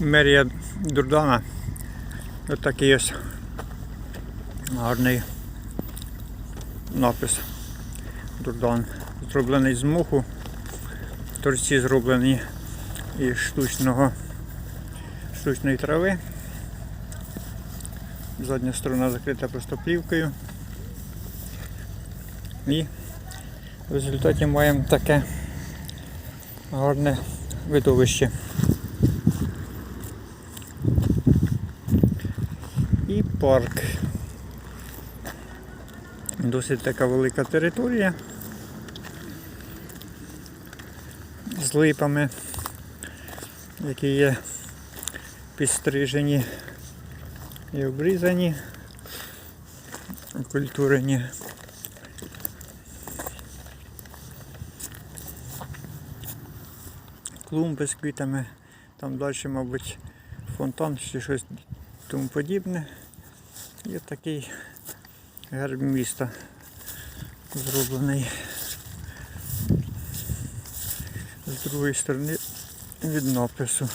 мерія Дурдана. Ось такий ось гарний напис. Дурдан. Зроблений з муху. Торці зроблені із штучного, штучної трави. Задня сторона закрита просто плівкою. І в результаті маємо таке гарне видовище. І парк. Досить така велика територія з липами, які є підстрижені і обрізані, окультурені. Клумби з квітами, там далі, мабуть, фонтан чи щось тому подібне. І такий герб міста зроблений з другої сторони від напису.